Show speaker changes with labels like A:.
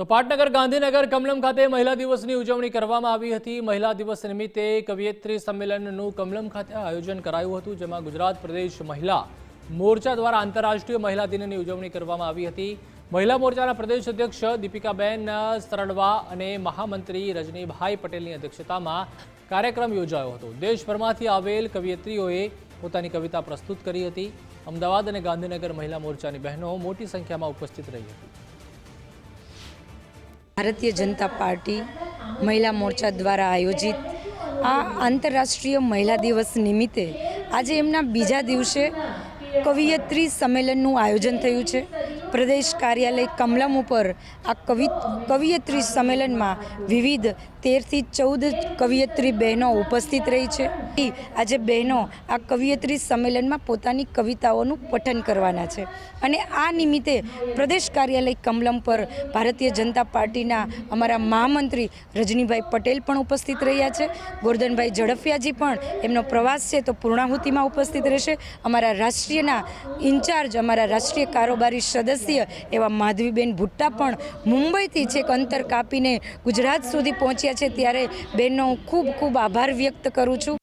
A: તો પાટનગર ગાંધીનગર કમલમ ખાતે મહિલા દિવસની ઉજવણી કરવામાં આવી હતી. મહિલા દિવસ નિમિત્તે કવિયત્રી સંમેલનનું કમલમ ખાતે આયોજન કરાયું હતું, જેમાં ગુજરાત પ્રદેશ મહિલા મોરચા દ્વારા આંતરરાષ્ટ્રીય મહિલા દિનની ઉજવણી કરવામાં આવી હતી. મહિલા મોરચાના પ્રદેશ અધ્યક્ષ દીપિકાબેન સરડવા અને મહામંત્રી રજનીભાઈ પટેલની અધ્યક્ષતામાં કાર્યક્રમ યોજાયો હતો. દેશભરમાંથી આવેલ કવિયત્રીઓએ પોતાની કવિતા પ્રસ્તુત કરી હતી. અમદાવાદ અને ગાંધીનગર મહિલા મોરચાની બહેનો મોટી સંખ્યામાં ઉપસ્થિત રહી હતી.
B: ભારતીય જનતા પાર્ટી મહિલા મોરચા દ્વારા આયોજિત આ આંતરરાષ્ટ્રીય મહિલા દિવસ નિમિત્તે આજે એમના બીજા દિવસે કવિયત્રી સંમેલનનું આયોજન થયું છે. પ્રદેશ કાર્યાલય કમલમ ઉપર આ કવિ કવિયત્રી સંમેલનમાં વિવિધ તેરથી ચૌદ કવિયત્રી બહેનો ઉપસ્થિત રહી છે. આજે બહેનો આ કવિયત્રી સંમેલનમાં પોતાની કવિતાઓનું પઠન કરવાના છે અને આ નિમિત્તે પ્રદેશ કાર્યાલય કમલમ પર ભારતીય જનતા પાર્ટીના અમારા મહામંત્રી રજનીભાઈ પટેલ પણ ઉપસ્થિત રહ્યા છે. ગોરધનભાઈ ઝડફિયાજી પણ એમનો પ્રવાસ છે તો પૂર્ણાહુતિમાં ઉપસ્થિત રહેશે. અમારા રાષ્ટ્રીયના ઇન્ચાર્જ, અમારા રાષ્ટ્રીય કારોબારી સદસ્ય એવા માધવીબેન ભુટ્ટા પણ મુંબઈથી છેક અંતર કાપીને ગુજરાત સુધી પહોંચ્યા છે. ત્યારે બેનનો હું ખૂબ ખૂબ આભાર વ્યક્ત કરું છું.